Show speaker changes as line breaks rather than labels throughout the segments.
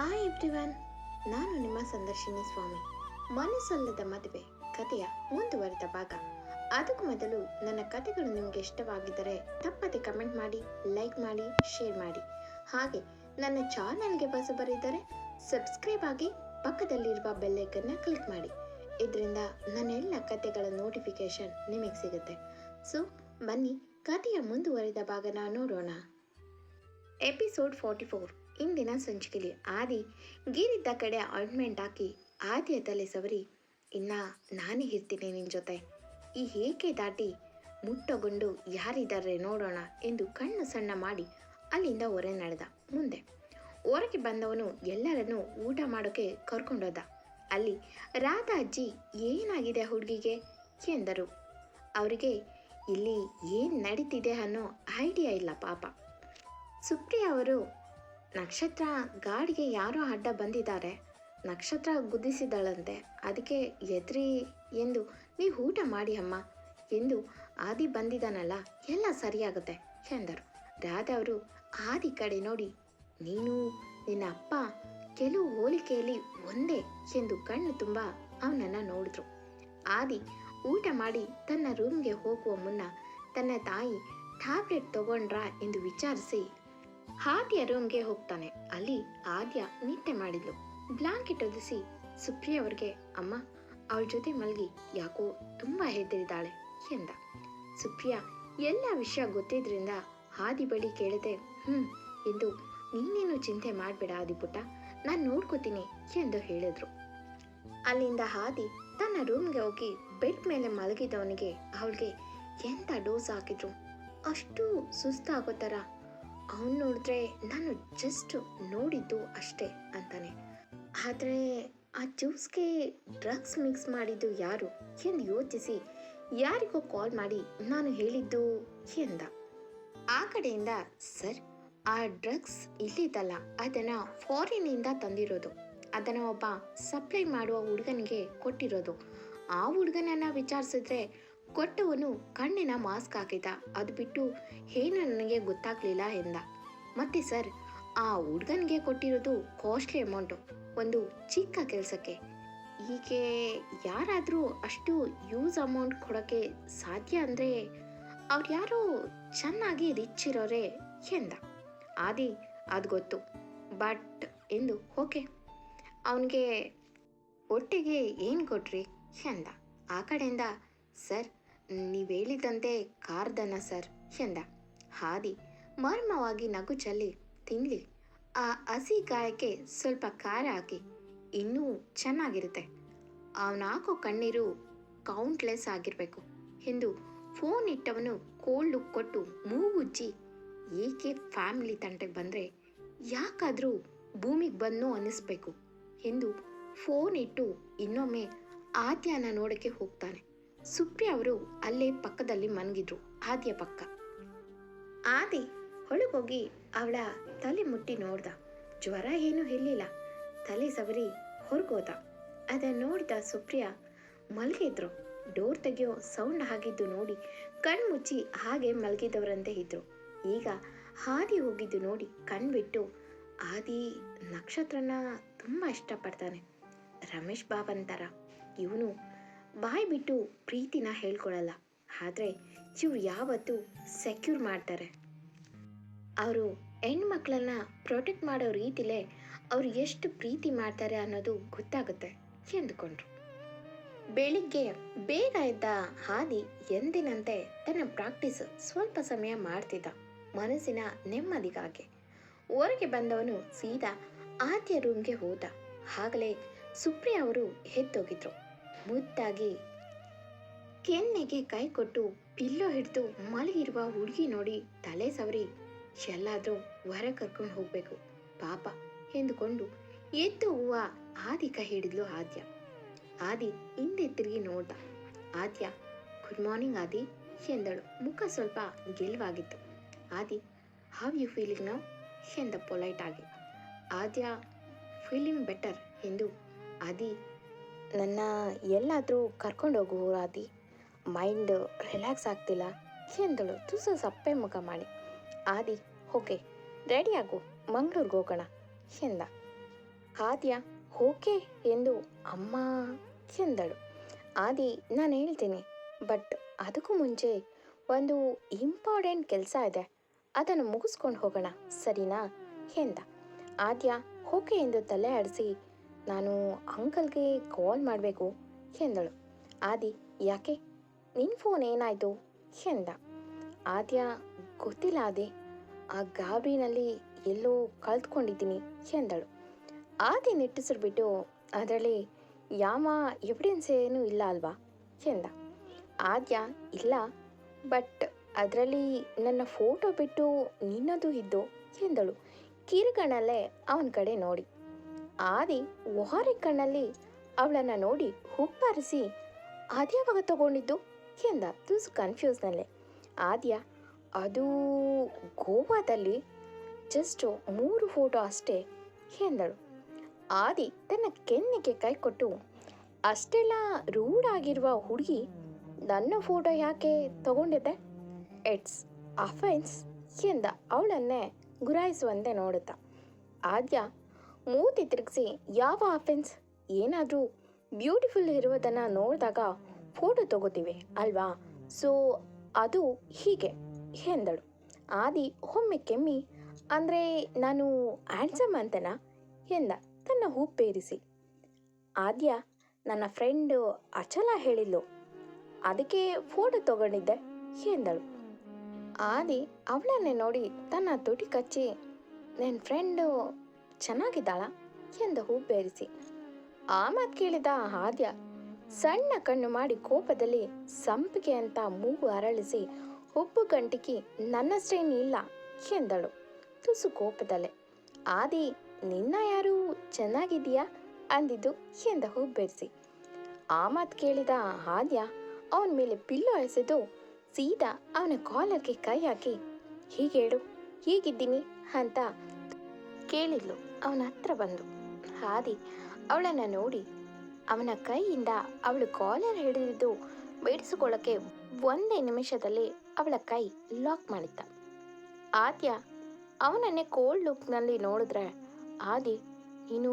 Hi everyone ನಾನು ನಿಮ್ಮ ಸಂದರ್ಶಿನಿ ಸ್ವಾಮಿ. ಮನಸ್ಸಲ್ಲದ ಮದುವೆ ಕಥೆಯ ಮುಂದುವರೆದ ಭಾಗ. ಅದಕ್ಕೂ ಮೊದಲು ನನ್ನ ಕಥೆಗಳು ನಿಮಗೆ ಇಷ್ಟವಾಗಿದ್ದರೆ ತಪ್ಪದೆ ಕಮೆಂಟ್ ಮಾಡಿ, ಲೈಕ್ ಮಾಡಿ, ಶೇರ್ ಮಾಡಿ. ಹಾಗೆ ನನ್ನ ಚಾನಲ್ಗೆ ಹೊಸಬರಿದ್ದರೆ ಸಬ್ಸ್ಕ್ರೈಬ್ ಆಗಿ ಪಕ್ಕದಲ್ಲಿರುವ ಬೆಲ್ಲೈಕನ್ನ ಕ್ಲಿಕ್ ಮಾಡಿ. ಇದರಿಂದ ನನ್ನ ಎಲ್ಲ ಕಥೆಗಳ ನೋಟಿಫಿಕೇಶನ್ ನಿಮಗೆ ಸಿಗುತ್ತೆ. ಸೊ, ಬನ್ನಿ ಕಥೆಯ ಮುಂದುವರಿದ ಭಾಗನ ನೋಡೋಣ. Episode forty four. ಇಂದಿನ ಸಂಚಿಕೆಯಲ್ಲಿ ಆದಿ ಗೀರಿದ್ದ ಕಡೆ ಆಯಿಂಟ್ಮೆಂಟ್ ಹಾಕಿ ಆದಿಯ ತಲೆ ಸವರಿ. ಇನ್ನ ನಾನೇ ಇರ್ತೀನಿ ನಿನ್ನ ಜೊತೆ. ಈ ಏಕೆ ದಾಟಿ ಮುಟ್ಟಗೊಂಡು ಯಾರಿದ್ದಾರೆ ನೋಡೋಣ ಎಂದು ಕಣ್ಣು ಸಣ್ಣ ಮಾಡಿ ಅಲ್ಲಿಂದ ಹೊರೆ ನಡೆದ. ಮುಂದೆ ಹೊರಗೆ ಬಂದವನು ಎಲ್ಲರನ್ನು ಊಟ ಮಾಡೋಕೆ ಕರ್ಕೊಂಡೋದ. ಅಲ್ಲಿ ರಾಧಾ ಅಜ್ಜಿ ಏನಾಗಿದೆ ಹುಡುಗಿಗೆ ಎಂದರು. ಅವರಿಗೆ ಇಲ್ಲಿ ಏನು ನಡೀತಿದೆ ಅನ್ನೋ ಐಡಿಯಾ ಇಲ್ಲ ಪಾಪ. ಸುಪ್ರಿಯ ಅವರು ನಕ್ಷತ್ರ ಗಾಡಿಗೆ ಯಾರೋ ಅಡ್ಡ ಬಂದಿದ್ದಾರೆ. ನಕ್ಷತ್ರ ಗುದ್ದಿಸಿದಳಂತೆ ಅದಕ್ಕೆ ಎದ್ರಿ ಎಂದು, ನೀವು ಊಟ ಮಾಡಿ ಅಮ್ಮ ಎಂದು ಆದಿ ಬಂದಿದ್ದಾನಲ್ಲ, ಎಲ್ಲ ಸರಿಯಾಗುತ್ತೆ ಎಂದರು. ರಾಧಾ ಅವರು ಆದಿ ಕಡೆ ನೋಡಿ, ನೀನು ನಿನ್ನ ಅಪ್ಪ ಕೆಲವು ಹೋಲಿಕೆಯಲ್ಲಿ ಒಂದೇ ಎಂದು ಕಣ್ಣು ತುಂಬ ಅವನನ್ನು ನೋಡಿದ್ರು. ಆದಿ ಊಟ ಮಾಡಿ ತನ್ನ ರೂಮ್ಗೆ ಹೋಗುವ ಮುನ್ನ, ತನ್ನ ತಾಯಿ ಟ್ಯಾಬ್ಲೆಟ್ ತಗೊಂಡ್ರಾ ಎಂದು ವಿಚಾರಿಸಿ ಆದ್ಯ ರೂಮ್ಗೆ ಹೋಗ್ತಾನೆ. ಅಲ್ಲಿ ಆದ್ಯ ನಿದ್ದೆ ಮಾಡಿದ್ಲು. ಬ್ಲಾಂಕೆಟ್ ಒದಿಸಿ ಸುಪ್ರಿಯ ಅವ್ರಿಗೆ, ಅಮ್ಮ, ಅವಳ ಜೊತೆ ಮಲಗಿ, ಯಾಕೋ ತುಂಬಾ ಹೆದರಿದ್ದಾಳೆ, ಎಂದ. ಸುಪ್ರಿಯ, ಎಲ್ಲ ವಿಷಯ ಗೊತ್ತಿದ್ರಿಂದ ಹಾದಿ ಬಳಿ ಕೇಳಿದೆ. ಹ್ಮ್ ಎಂದು ನೀನೇನು ಚಿಂತೆ ಮಾಡಬೇಡ ಆದಿಪುಟ್ಟ, ನಾನು ನೋಡ್ಕೋತೀನಿ, ಎಂದು ಹೇಳಿದ್ರು. ಅಲ್ಲಿಂದ ಹಾದಿ ತನ್ನ ರೂಮ್ಗೆ ಹೋಗಿ ಬೆಡ್ ಮೇಲೆ ಮಲಗಿದವನಿಗೆ, ಅವಳಿಗೆ ಎಂತ ಡೋಸ್ ಹಾಕಿದ್ರು? ಅಷ್ಟು ಸುಸ್ತಾಗೋ ಥರ ಅವನು ನೋಡಿದ್ರೆ ನಾನು ಜಸ್ಟ್ ನೋಡಿದ್ದು ಅಷ್ಟೇ ಅಂತಾನೆ. ಆದರೆ ಆ ಜ್ಯೂಸ್ಗೆ ಡ್ರಗ್ಸ್ ಮಿಕ್ಸ್ ಮಾಡಿದ್ದು ಯಾರು ಎಂದು ಯೋಚಿಸಿ ಯಾರಿಗೋ ಕಾಲ್ ಮಾಡಿ ನಾನು ಹೇಳಿದ್ದು ಎಂದ. ಆ ಕಡೆಯಿಂದ, ಸರ್, ಆ ಡ್ರಗ್ಸ್ ಇಲ್ಲಿದ್ದಲ್ಲ, ಅದನ್ನು ಫಾರಿನಿಂದ ತಂದಿರೋದು. ಅದನ್ನು ಒಬ್ಬ ಸಪ್ಲೈ ಮಾಡುವ ಹುಡುಗನಿಗೆ ಕೊಟ್ಟಿರೋದು. ಆ ಹುಡುಗನನ್ನ ವಿಚಾರಿಸಿದ್ರೆ ಕೊಟ್ಟವನು ಕಣ್ಣಿನ ಮಾಸ್ಕ್ ಹಾಕಿದ. ಅದು ಬಿಟ್ಟು ಏನು ನನಗೆ ಗೊತ್ತಾಗ್ಲಿಲ್ಲ ಎಂದ. ಮತ್ತೆ ಸರ್, ಆ ಹುಡುಗನಿಗೆ ಕೊಟ್ಟಿರೋದು ಕಾಸ್ಟ್ಲಿ ಅಮೌಂಟು, ಒಂದು ಚಿಕ್ಕ ಕೆಲಸಕ್ಕೆ. ಹೀಗೆ ಯಾರಾದರೂ ಅಷ್ಟು ಯೂಸ್ ಅಮೌಂಟ್ ಕೊಡೋಕ್ಕೆ ಸಾಧ್ಯ ಅಂದರೆ ಅವ್ರು ಯಾರೋ ಚೆನ್ನಾಗಿ ರಿಚ್ ಇರೋರೇ ಎಂದ. ಆದಿ, ಅದು ಗೊತ್ತು, ಬಟ್ ಎಂದು ಓಕೆ. ಅವನಿಗೆ ಒಟ್ಟಿಗೆ ಏನು ಕೊಟ್ರಿ ಎಂದ. ಆ ಕಡೆಯಿಂದ, ಸರ್ ನೀವು ಹೇಳಿದಂತೆ ಕಾರ್ದನ ಸರ್ ಎಂದ. ಹಾದಿ, ಮರ್ಮವಾಗಿ ನಗು ಚೆಲ್ಲಿ, ತಿನ್ಲಿ, ಆ ಹಸಿ ಗಾಯಕ್ಕೆ ಸ್ವಲ್ಪ ಖಾರ ಹಾಕಿ, ಇನ್ನೂ ಚೆನ್ನಾಗಿರುತ್ತೆ. ಅವನ ಹಾಕೋ ಕಣ್ಣೀರು ಕೌಂಟ್ಲೆಸ್ ಆಗಿರಬೇಕು ಎಂದು ಫೋನ್ ಇಟ್ಟವನು ಕೋಲ್ಡ್ ಕೊಟ್ಟು ಮೂಗುಜ್ಜಿ, ಏಕೆ ಫ್ಯಾಮಿಲಿ ತಂಟೆಗೆ ಬಂದರೆ ಯಾಕಾದರೂ ಭೂಮಿಗೆ ಬಂದು ಅನ್ನಿಸ್ಬೇಕು ಎಂದು ಫೋನ್ ಇಟ್ಟು ಇನ್ನೊಮ್ಮೆ ಆದ್ಯಾನ ನೋಡೋಕ್ಕೆ ಹೋಗ್ತಾನೆ. ಸುಪ್ರಿಯ ಅವರು ಅಲ್ಲೇ ಪಕ್ಕದಲ್ಲಿ ಮನಗಿದ್ರು, ಆದಿಯ ಪಕ್ಕ. ಆದಿ ಹೊಳಗೋಗಿ ಅವಳ ತಲೆ ಮುಟ್ಟಿ ನೋಡ್ದ. ಜ್ವರ ಏನೂ ಇರಲಿಲ್ಲ. ತಲೆ ಸವರಿ ಹೊರಗೋದ. ಅದ ನೋಡಿದ ಸುಪ್ರಿಯ ಮಲಗಿದ್ರು. ಡೋರ್ ತೆಗೆಯೋ ಸೌಂಡ್ ಆಗಿದ್ದು ನೋಡಿ ಕಣ್ಮುಚ್ಚಿ ಹಾಗೆ ಮಲಗಿದವರಂತೆ ಇದ್ರು. ಈಗ ಹಾದಿ ಹೋಗಿದ್ದು ನೋಡಿ ಕಣ್ಬಿಟ್ಟು ಆದಿ ನಕ್ಷತ್ರನ ತುಂಬ ಇಷ್ಟಪಡ್ತಾನೆ. ರಮೇಶ್ ಬಾಬನ್ ಅಂತಾರ ಇವನು ಬಾಯಿ ಬಿಟ್ಟು ಪ್ರೀತಿನ ಹೇಳ್ಕೊಳಲ್ಲ. ಆದರೆ ಇವ್ರು ಯಾವತ್ತೂ ಸೆಕ್ಯೂರ್ ಮಾಡ್ತಾರೆ. ಅವರು ಹೆಣ್ಮಕ್ಳನ್ನ ಪ್ರೊಟೆಕ್ಟ್ ಮಾಡೋ ರೀತಿಲೇ ಅವ್ರು ಎಷ್ಟು ಪ್ರೀತಿ ಮಾಡ್ತಾರೆ ಅನ್ನೋದು ಗೊತ್ತಾಗುತ್ತೆ ಎಂದುಕೊಂಡ್ರು. ಬೆಳಿಗ್ಗೆ ಬೇಗ ಇದ್ದ ಹಾದಿ ಎಂದಿನಂತೆ ತನ್ನ ಪ್ರಾಕ್ಟೀಸ್ ಸ್ವಲ್ಪ ಸಮಯ ಮಾಡ್ತಿದ್ದ ಮನಸ್ಸಿನ ನೆಮ್ಮದಿಗಾಗಿ. ಹೊರಗೆ ಬಂದವನು ಸೀದಾ ಆದ್ಯ ರೂಮ್ಗೆ ಹೋದ. ಆಗಲೇ ಸುಪ್ರಿಯ ಅವರು ಎದ್ದೋಗಿದ್ರು. ಮುದ್ದಾಗಿ ಕೆನ್ನೆಗೆ ಕೈ ಕೊಟ್ಟು ಪಿಲ್ಲೋ ಹಿಡಿದು ಮಲಗಿರುವ ಹುಡುಗಿ ನೋಡಿ ತಲೆ ಸವರಿ. ಎಲ್ಲಾದ್ರೂ ಹೊರ ಕರ್ಕೊಂಡು ಹೋಗಬೇಕು. ಪಾಪ ಎಂದುಕೊಂಡು ಎದ್ದು ಹೂವ ಆದಿ ಕೈ ಹಿಡಿದ್ಲು ಆದ್ಯ. ಆದಿ ಹಿಂದೆ ತಿರುಗಿ ನೋಡ್ದ. ಆದ್ಯ ಗುಡ್ ಮಾರ್ನಿಂಗ್ ಆದಿ, ಎಂದಳು. ಮುಖ ಸ್ವಲ್ಪ ಗೆಲುವಾಗಿತ್ತು. ಆದಿ ಹಾವ್ ಯು ಫೀಲಿಂಗ್ ನಾವು ಎಂದ ಪೊಲೈಟ್ ಆಗಿ. ಆದ್ಯ ಫೀಲಿಂಗ್ ಬೆಟರ್ ಎಂದು ಆದಿ ನನ್ನ ಎಲ್ಲಾದರೂ ಕರ್ಕೊಂಡೋಗು ಆದಿ ಮೈಂಡ್ ರಿಲ್ಯಾಕ್ಸ್ ಆಗ್ತಿಲ್ಲ. ಎಂದಳು ತುಸು ಸಪ್ಪೆ ಮುಖ ಮಾಡಿ. ಆದಿ, ಓಕೆ, ರೆಡಿ ಆಗು. ಮಂಗ್ಳೂರ್ಗೆ ಹೋಗೋಣ. ಎಂದ. ಆದ್ಯ, ಓಕೆ ಎಂದು ಅಮ್ಮ ಎಂದಳು ಆದಿ, ನಾನು ಹೇಳ್ತೀನಿ. ಬಟ್ ಅದಕ್ಕೂ ಮುಂಚೆ ಒಂದು ಇಂಪಾರ್ಟೆಂಟ್ ಕೆಲಸ ಇದೆ. ಅದನ್ನು ಮುಗಿಸ್ಕೊಂಡು ಹೋಗೋಣ. ಸರಿನಾ? ಎಂದ. ಆದ್ಯ, ಓಕೆ ಎಂದು ತಲೆ ಆಡಿಸಿ ನಾನು ಅಂಕಲ್ಗೆ ಕಾಲ್ ಮಾಡಬೇಕು ಎಂದಳು. ಆದಿ, ಯಾಕೆ? ನಿನ್ನ ಫೋನ್ ಏನಾಯಿತು? ಎಂದ. ಆದ್ಯ, ಗೊತ್ತಿಲ್ಲ ಆದಿ. ಆ ಗಾಬರಿನಲ್ಲಿ ಎಲ್ಲೋ ಕಳೆದುಕೊಂಡಿದ್ದೀನಿ, ಎಂದಳು. ಆದಿ ನಿಟ್ಟುಸಿರ್ಬಿಟ್ಟು ಅದರಲ್ಲಿ ಯಾವ ಎವಿಡೆನ್ಸ್ ಏನೂ ಇಲ್ಲ ಅಲ್ವಾ? ಎಂದ. ಆದ್ಯ, ಇಲ್ಲ, ಬಟ್ ಅದರಲ್ಲಿ ನನ್ನ ಫೋಟೋ ಬಿಟ್ಟು ನಿನ್ನದು ಇದ್ದು, ಎಂದಳು. ಕಿರುಗಣಲ್ಲೇ ಅವನ ಕಡೆ ನೋಡಿ. ಆದಿ ಒಹಾರಿ ಕಣ್ಣಲ್ಲಿ ಅವಳನ್ನು ನೋಡಿ ಹುಬ್ಬರಿಸಿ ಅದ್ಯಾವಾಗ ತಗೊಂಡಿದ್ದು? ಎಂದ ತುಸು ಕನ್ಫ್ಯೂಸ್ನಲ್ಲೇ ಆದ್ಯ, ಅದು ಗೋವಾದಲ್ಲಿ ಜಸ್ಟ್ ಮೂರು ಫೋಟೋ ಅಷ್ಟೇ, ಎಂದಳು. ಆದಿ ತನ್ನ ಕೆನ್ನಿಗೆ ಕೈ ಕೊಟ್ಟು, ಅಷ್ಟೆಲ್ಲ ರೂಢ್ ಆಗಿರುವ ಹುಡುಗಿ ನನ್ನ ಫೋಟೋ ಯಾಕೆ ತಗೊಂಡಿದ್ದೆ? ಇಟ್ಸ್ ಅಫೆನ್ಸ್ ಎಂದ ಅವಳನ್ನೇ ಗುರಾಯಿಸುವಂತೆ ನೋಡುತ್ತ. ಆದ್ಯ ಮೂತಿ ತಿರುಗಿಸಿ, ಯಾವ ಆಫೆನ್ಸ್ ಏನಾದರೂ ಬ್ಯೂಟಿಫುಲ್ ಇರುವುದನ್ನು ನೋಡಿದಾಗ ಫೋಟೋ ತಗೋತೀವಿ ಅಲ್ವಾ? ಸೊ ಅದು ಹೀಗೆ ಎಂದಳು. ಆದಿ ಒಮ್ಮೆ ಕೆಮ್ಮಿ, ಅಂದರೆ ನಾನು ಆ್ಯಂಡ್ಸಮ್ ಅಂತನಾ? ಎಂದ ತನ್ನ ಹೂಪೇರಿಸಿ ಆದ್ಯ ನನ್ನ ಫ್ರೆಂಡು ಅಚಲ ಹೇಳಿದ್ಲು, ಅದಕ್ಕೆ ಫೋಟೋ ತಗೊಂಡಿದ್ದೆ? ಎಂದಳು. ಆದಿ ಅವಳನ್ನೇ ನೋಡಿ ತನ್ನ ತುಟಿ ಕಚ್ಚಿ ನನ್ನ ಫ್ರೆಂಡು ಚೆನ್ನಾಗಿದ್ದಾಳ ಎಂದ ಹುಬ್ಬೇರಿಸಿ ಆ ಮಾತು ಕೇಳಿದ ಆದ್ಯ ಸಣ್ಣ ಕಣ್ಣು ಮಾಡಿ ಕೋಪದಲ್ಲಿ ಸಂಪಿಗೆ ಅಂತ ಮೂಗು ಅರಳಿಸಿ, ಉಪ್ಪು ಗಂಟಿಕಿ ನನ್ನಷ್ಟೇನು ಇಲ್ಲ ಎಂದಳು. ತುಸು ಕೋಪದಲ್ಲೇ, ಆದಿ, ನಿನ್ನ ಯಾರು ಚೆನ್ನಾಗಿದೆಯಾ ಅಂದಿದ್ದು ಎಂದ ಹುಬ್ಬೇರಿಸಿ ಆ ಮಾತು ಕೇಳಿದ ಆದ್ಯ ಅವನ ಮೇಲೆ ಪಿಲ್ಲು ಎಸೆದು ಸೀದಾ ಅವನ ಕಾಲಕ್ಕೆ ಕೈ ಹಾಕಿ, ಹೀಗೇಳು, ಹೀಗಿದ್ದೀನಿ ಅಂತ ಕೇಳಿದ್ಲು. ಅವನ ಹತ್ರ ಬಂದು. ಹಾದಿ, ಅವಳನ್ನು ನೋಡಿ ಅವನ ಕೈಯಿಂದ ಅವಳು ಕಾಲರ್ ಹಿಡಿದಿದ್ದು ಬಿಡಿಸಿಕೊಳ್ಳಕ್ಕೆ ಒಂದೇ ನಿಮಿಷದಲ್ಲಿ ಅವಳ ಕೈ ಲಾಕ್ ಮಾಡಿದ್ದ. ಆದ್ಯ ಅವನನ್ನೇ ಕೋಲ್ಡ್ ಲುಕ್ನಲ್ಲಿ ನೋಡಿದ್ರೆ ಆದಿ ನೀನು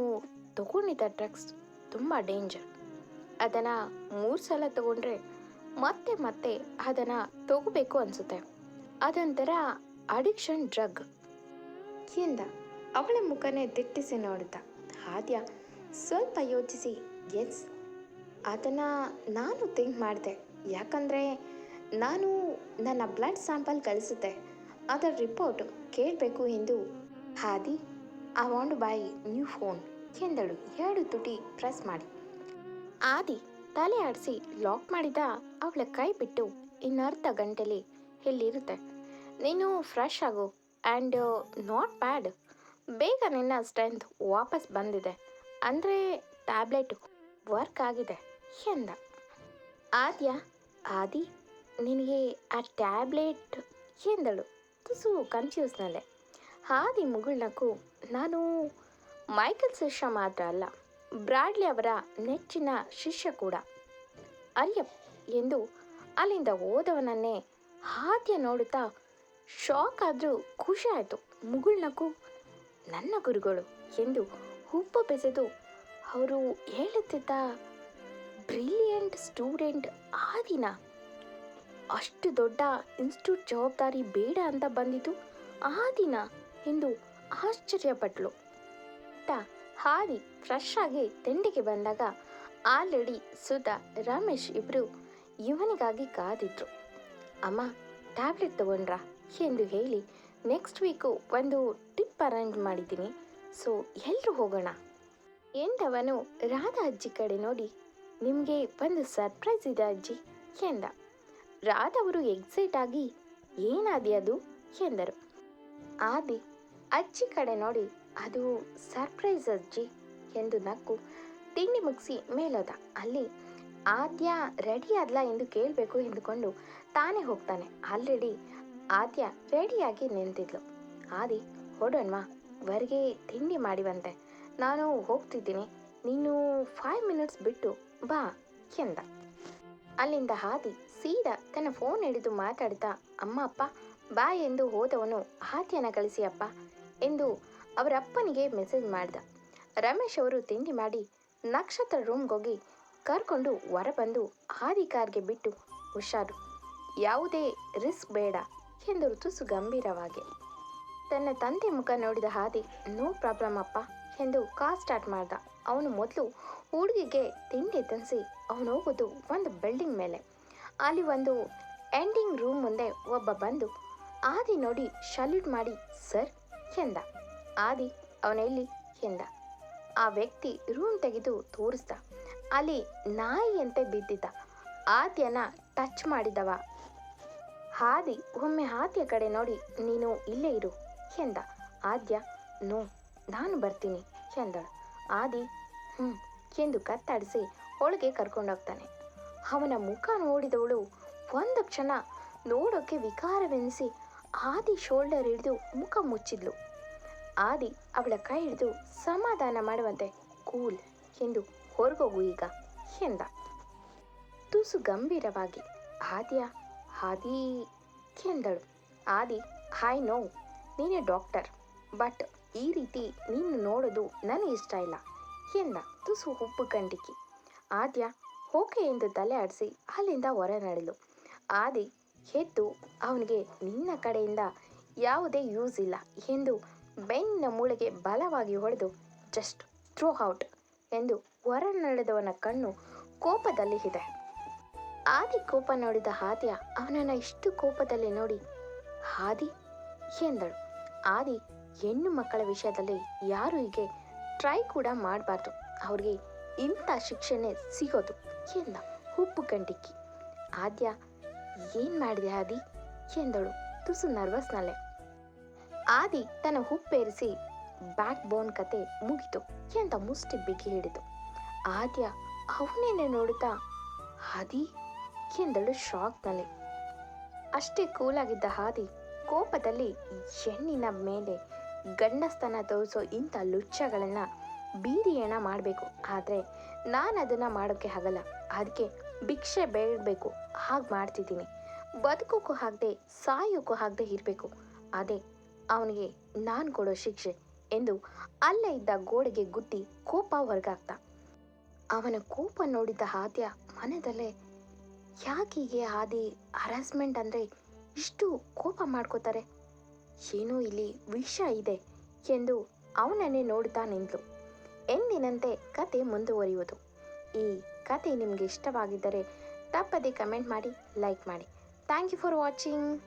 ತಗೊಂಡಿದ್ದ ಡ್ರಗ್ಸ್ ತುಂಬ ಡೇಂಜರ್ ಅದನ್ನು ಮೂರು ಸಲ ತಗೊಂಡ್ರೆ ಮತ್ತೆ ಮತ್ತೆ ಅದನ್ನು ತಗೋಬೇಕು ಅನಿಸುತ್ತೆ. ಅದೊಂಥರ ಅಡಿಕ್ಷನ್ ಡ್ರಗ್ ಎಂದ ಅವಳ ಮುಖನೇ ದಿಟ್ಟಿಸಿ ನೋಡುತ್ತಾ ಆದ್ಯ ಸ್ವಲ್ಪ ಯೋಚಿಸಿ, ಎಸ್ ಅದನ್ನು ನಾನು ಥಿಂಕ್ ಮಾಡಿದೆ. ಯಾಕಂದರೆ ನಾನು ನನ್ನ ಬ್ಲಡ್ ಸ್ಯಾಂಪಲ್ ಕಳಿಸುತ್ತೆ. ಅದರ ರಿಪೋರ್ಟ್ ಕೇಳಬೇಕು ಎಂದು. Aadi I want buy new phone, ಎಂದಳು. ಎರಡು ತುಟಿ ಪ್ರೆಸ್ ಮಾಡಿ. ಆದಿ ತಲೆ ಆಡಿಸಿ ಲಾಕ್ ಮಾಡಿದ ಅವಳ ಕೈ ಬಿಟ್ಟು ಇನ್ನರ್ಧ ಗಂಟೆಲಿ ಇಲ್ಲಿರುತ್ತೆ ನೀನು ಫ್ರೆಶ್ ಆಗು. And not bad. ಬೇಗ ನಿನ್ನ ಸ್ಟ್ರೆಂತ್ ವಾಪಸ್ ಬಂದಿದೆ. ಅಂದರೆ ಟ್ಯಾಬ್ಲೆಟ್ ವರ್ಕ್ ಆಗಿದೆ ಎಂದ. ಆದ್ಯ, ಆದಿ, ನಿನಗೆ ಆ ಟ್ಯಾಬ್ಲೆಟ್ ಎಂದಳು ತುಸು ಕನ್ಫ್ಯೂಸ್ನಲ್ಲೇ ಆದಿ ಮುಗುಳ್ನಕ್ಕೂ ನಾನು ಮೈಕಲ್ ಶಿಷ್ಯ ಮಾತ್ರ ಅಲ್ಲ ಬ್ರಾಡ್ಲಿ ಅವರ ನೆಚ್ಚಿನ ಶಿಷ್ಯ ಕೂಡ. ಅಯ್ಯಪ್ ಎಂದು ಅಲ್ಲಿಂದ ಹೋದವನನ್ನೇ ಆದ್ಯ ನೋಡುತ್ತಾ ಶಾಕ್ ಆದರೂ ಖುಷಿ ಆಯಿತು. ಮುಗುಳ್ನಕ್ಕೂ ನನ್ನ ಗುರುಗಳು ಎಂದು ಹುಬ್ಬು ಬೆಸೆದು ಅವರು ಹೇಳುತ್ತಿದ್ದ ಬ್ರಿಲಿಯಂಟ್ ಸ್ಟೂಡೆಂಟ್ ಆ ದಿನ ಅಷ್ಟು ದೊಡ್ಡ ಇನ್ಸ್ಟಿಟ್ಯೂಟ್ ಜವಾಬ್ದಾರಿ ಬೇಡ ಅಂತ ಬಂದಿತು ಆ ದಿನ ಎಂದು ಆಶ್ಚರ್ಯಪಟ್ಲು. ಹಾದಿ ಫ್ರೆಶ್ ಆಗಿ ತಿಂಡಿಗೆ ಬಂದಾಗ ಆಲ್ರೆಡಿ ಸುಧಾ, ರಮೇಶ್ ಇಬ್ಬರು ಇವನಿಗಾಗಿ ಕಾದಿದ್ರು. ಅಮ್ಮ, ಟ್ಯಾಬ್ಲೆಟ್ ತಗೊಂಡ್ರಾ? ಎಂದು ಹೇಳಿ ನೆಕ್ಸ್ಟ್ ವೀಕು ಒಂದು ಟ್ರಿಪ್ ಅರೇಂಜ್ ಮಾಡಿದ್ದೀನಿ. ಸೊ ಎಲ್ಲರೂ ಹೋಗೋಣ? ಎಂದವನು ರಾಧಾ ಅಜ್ಜಿ ಕಡೆ ನೋಡಿ, ನಿಮಗೆ ಒಂದು ಸರ್ಪ್ರೈಸ್ ಇದೆ ಅಜ್ಜಿ, ಎಂದ. ರಾಧವರು ಎಕ್ಸೈಟ್ ಆಗಿ, ಏನಾದಿ ಅದು? ಎಂದರು. ಆದಿ, ಅಜ್ಜಿ ಕಡೆ ನೋಡಿ, ಅದು ಸರ್ಪ್ರೈಸ್ ಅಜ್ಜಿ, ಎಂದು ನಕ್ಕು ತಿಂಡಿ ಮುಗಿಸಿ ಮೇಲೋದ. ಅಲ್ಲಿ, ಆದ್ಯ ರೆಡಿ ಆದ್ಲಾ? ಎಂದು ಕೇಳಬೇಕು ಎಂದುಕೊಂಡು ತಾನೇ ಹೋಗ್ತಾನೆ. ಆಲ್ರೆಡಿ ಆದ್ಯ ರೆಡಿಯಾಗಿ ನಿಂತಿದ್ಲು. ಆದಿ, ಹೊಡೋಣ್ವಾ ಹೊರಗೆ ತಿಂಡಿ ಮಾಡಿವಂತೆ. ನಾನು ಹೋಗ್ತಿದ್ದೀನಿ. ನೀನು ಫೈವ್ ಮಿನಿಟ್ಸ್ ಬಿಟ್ಟು ಬಾ, ಎಂದ. ಅಲ್ಲಿಂದ ಹಾದಿ ಸೀದಾ ತನ್ನ ಫೋನ್ ಹಿಡಿದು ಮಾತಾಡ್ತಾ, ಅಮ್ಮ, ಅಪ್ಪ, ಬಾ ಎಂದು ಹೋದವನು ಆದ್ಯನ ಕಳಿಸಿ, ಅಪ್ಪ, ಎಂದು ಅವರಪ್ಪನಿಗೆ ಮೆಸೇಜ್ ಮಾಡ್ದ. ರಮೇಶ್ ಅವರು ತಿಂಡಿ ಮಾಡಿ ನಕ್ಷತ್ರ ರೂಮ್ಗೆ ಹೋಗಿ ಕರ್ಕೊಂಡು ಹೊರಬಂದು ಹಾದಿ ಕಾರ್ಗೆ ಬಿಟ್ಟು, ಹುಷಾರು. ಯಾವುದೇ ರಿಸ್ಕ್ ಬೇಡ. ಎಂದರು ತುಸು ಗಂಭೀರವಾಗಿ. ತನ್ನ ತಂದೆ ಮುಖ ನೋಡಿದ ಹಾದಿ, ನೋ ಪ್ರಾಬ್ಲಮ್ ಅಪ್ಪ. ಎಂದು ಕಾರ್ ಸ್ಟಾರ್ಟ್ ಮಾಡ್ದ. ಅವನು ಮೊದಲು ಹುಡುಗಿಗೆ ತಿಂಡಿ ತನಿಸಿ, ಅವನು ಹೋಗೋದು ಒಂದು ಬಿಲ್ಡಿಂಗ್ ಮೇಲೆ. ಅಲ್ಲಿ ಒಂದು ಎಂಡಿಂಗ್ ರೂಮ್ ಮುಂದೆ ಒಬ್ಬ ಬಂದು ಆದಿ ನೋಡಿ ಶಲ್ಯೂಟ್ ಮಾಡಿ, ಸರ್, ಎಂದ. ಆದಿ ಅವನೆಲ್ಲಿ ಎಂದ. ಆ ವ್ಯಕ್ತಿ ರೂಮ್ ತೆಗೆದು ತೋರಿಸ್ದ. ಅಲ್ಲಿ ನಾಯಿಯಂತೆ ಬಿದ್ದಿದ್ದ. ಆದ್ಯನ ಟಚ್ ಮಾಡಿದವ. ಹಾದಿ, ಒಮ್ಮೆ ಆದ್ಯ ಕಡೆ ನೋಡಿ, ನೀನು ಇಲ್ಲೇ ಇರು, ಎಂದ. ಆದ್ಯ, ನೋ, ನಾನು ಬರ್ತೀನಿ, ಎಂದಳು. ಆದಿ ಹ್ಞೂ ಎಂದು ಕತ್ತಾಡಿಸಿ ಒಳಗೆ ಕರ್ಕೊಂಡೋಗ್ತಾನೆ ಅವನ ಮುಖ ನೋಡಿದವಳು ಒಂದು ಕ್ಷಣ ನೋಡೋಕೆ ವಿಕಾರವೆನಿಸಿ ಆದಿ ಶೋಲ್ಡರ್ ಹಿಡಿದು ಮುಖ ಮುಚ್ಚಿದ್ಲು. ಆದಿ ಅವಳ ಕೈ ಹಿಡಿದು ಸಮಾಧಾನ ಮಾಡುವಂತೆ, ಕೂಲ್ ಎಂದು ಹೊರಗೋಗು ಈಗ, ಎಂದ. ತುಸು ಗಂಭೀರವಾಗಿ, ಆದ್ಯ ಆದಿ ಎಂದಳು ಆದಿ ಹಾಯ್ ನೋ ನೀನೇ ಡಾಕ್ಟರ್ ಬಟ್ ಈ ರೀತಿ ನೀನು ನೋಡೋದು ನನಗೆ ಇಷ್ಟ ಇಲ್ಲ. ಎಂದ ತುಸು ಉಪ್ಪು ಕಂಡಿಕ್ಕಿ ಆದ್ಯ ಓಕೆ ಎಂದು ತಲೆ ಆಡಿಸಿ ಅಲ್ಲಿಂದ ಹೊರ ನಡೆದು ಆದಿ ಎದ್ದು ಅವನಿಗೆ, ನಿನ್ನ ಕಡೆಯಿಂದ ಯಾವುದೇ ಯೂಸ್ ಇಲ್ಲ ಎಂದು ಬೆನ್ನ ಮೂಳೆಗೆ ಬಲವಾಗಿ ಹೊಡೆದು ಜಸ್ಟ್ ಥ್ರೋ ಔಟ್ ಎಂದು ಹೊರ ನಡೆದವನ ಕಣ್ಣು ಕೋಪದಲ್ಲಿ ಇದೆ ಆದಿ ಕೋಪ ನೋಡಿದ ಹಾದಿಯ ಅವನನ್ನು ಇಷ್ಟು ಕೋಪದಲ್ಲಿ ನೋಡಿ, ಹಾದಿ? ಎಂದಳು. ಆದಿ ಹೆಣ್ಣು ಮಕ್ಕಳ ವಿಷಯದಲ್ಲಿ ಯಾರು ಹೀಗೆ ಟ್ರೈ ಕೂಡ ಮಾಡಬಾರ್ದು. ಅವ್ರಿಗೆ ಇಂಥ ಶಿಕ್ಷಣೆ ಸಿಗೋದು ಎಂದ ಉಪ್ಪು ಗಂಟಿಕ್ಕಿ ಆದ್ಯ, ಏನು ಮಾಡಿದೆ ಆದಿ? ಎಂದಳು ತುಸು ನರ್ವಸ್ನಲ್ಲೇ. ಆದಿ ತನ್ನ ಹುಪ್ಪೇರಿಸಿ ಬ್ಯಾಕ್ ಬೋನ್ ಕತೆ ಮುಗಿತು ಎಂತ ಮುಷ್ಟಿ ಬಿಗಿ ಹಿಡಿದು. ಆದ್ಯ ಅವನೇನೆ ನೋಡುತ್ತಾ ಆದಿ ಎಂದಳು ಶಾಕ್ನಲ್ಲಿ ಅಷ್ಟೇ ಕೂಲಾಗಿದ್ದ ಹಾದಿ ಕೋಪದಲ್ಲಿ ಹೆಣ್ಣಿನ ಮೇಲೆ ಗಂಡಸ್ತನ ತೋರಿಸೋ ಇಂಥ ಲುಚ್ಚಗಳನ್ನು ಬೀದಿ ಮಾಡಬೇಕು. ಆದರೆ ನಾನು ಅದನ್ನು ಮಾಡೋಕ್ಕೆ ಆಗಲ್ಲ. ಅದಕ್ಕೆ ಭಿಕ್ಷೆ ಬೇಡಬೇಕು. ಹಾಗೆ ಮಾಡ್ತಿದ್ದೀನಿ. ಬದುಕೋಕ್ಕೂ ಆಗದೆ ಸಾಯೋಕ್ಕೂ ಆಗದೆ ಇರಬೇಕು. ಅದೇ ಅವನಿಗೆ ನಾನು ಕೊಡೋ ಶಿಕ್ಷೆ ಎಂದು ಅಲ್ಲೇ ಇದ್ದ ಗೋಡೆಗೆ ಗುದ್ದಿ ಕೋಪ ಹೊರಗಾಗ್ತ. ಅವನ ಕೋಪ ನೋಡಿದ್ದ ಆದ್ಯ ಮನದಲ್ಲೇ ಯಾಕೀಗೆ ಆದಿ ಹರಾಸ್ಮೆಂಟ್ ಅಂದರೆ ಇಷ್ಟು ಕೋಪ ಮಾಡ್ಕೋತಾರೆ? ಏನೋ ಇಲ್ಲಿ ವಿಷ ಇದೆ ಎಂದು ಅವನನ್ನೇ ನೋಡ್ತಾ ನಿಂತು ಎಂದಿನಂತೆ ಕತೆ ಮುಂದುವರಿಯುವುದು. ಈ ಕತೆ ನಿಮಗೆ ಇಷ್ಟವಾಗಿದ್ದರೆ ತಪ್ಪದೆ ಕಮೆಂಟ್ ಮಾಡಿ ಲೈಕ್ ಮಾಡಿ. Thank you for watching